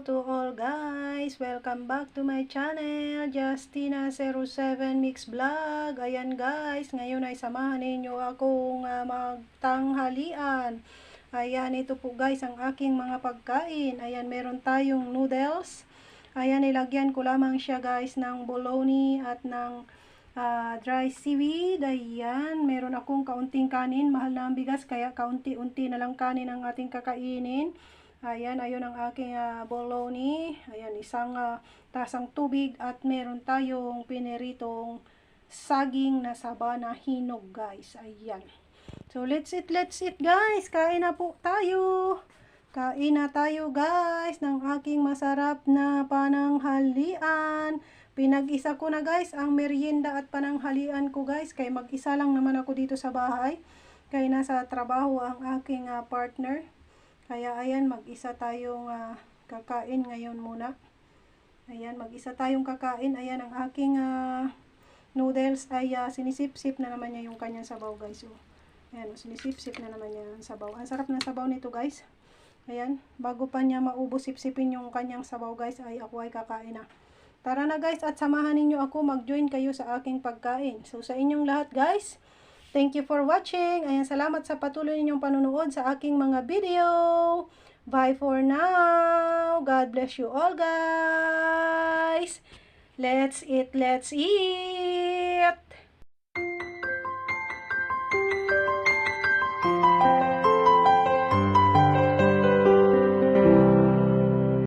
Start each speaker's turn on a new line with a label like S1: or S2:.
S1: guys! Welcome back to my channel, Justina07 Mix Vlog. Ayan guys, ngayon ay samahan ninyo akong uh, magtanghalian. Ayan, ito po guys ang aking mga pagkain. Ayan, meron tayong noodles. Ayan, ilagyan ko lamang siya guys ng bologna at ng uh, dry seaweed. Ayan, meron akong kaunting kanin. Mahal na ang bigas, kaya kaunti-unti na lang kanin ang ating kakainin. Ayan, ayun ang aking uh, bologna. Ayan, isang uh, tasang tubig at meron tayong piniritong saging na saba na hinog, guys. Ayan. So, let's eat, let's eat, guys. Kain na po tayo. Kain na tayo, guys, ng aking masarap na pananghalian. Pinag-isa ko na, guys, ang merienda at pananghalian ko, guys. Kaya mag-isa lang naman ako dito sa bahay. Kaya nasa trabaho ang aking uh, partner. Kaya ayan, mag-isa tayong uh, kakain ngayon muna. Ayan, mag-isa tayong kakain. Ayan, ang aking uh, noodles ay uh, sinisip-sip na naman niya yung kanyang sabaw, guys. Oh. Ayan, sinisip-sip na naman niya ang sabaw. Ang sarap ng sabaw nito, guys. Ayan, bago pa niya maubos sip-sipin yung kanyang sabaw, guys, ay ako ay kakain na. Tara na, guys, at samahan ninyo ako. Mag-join kayo sa aking pagkain. So, sa inyong lahat, guys, Thank you for watching. Ayan, salamat sa patuloy ninyong panonood sa aking mga video. Bye for now. God bless you all, guys. Let's eat, let's eat.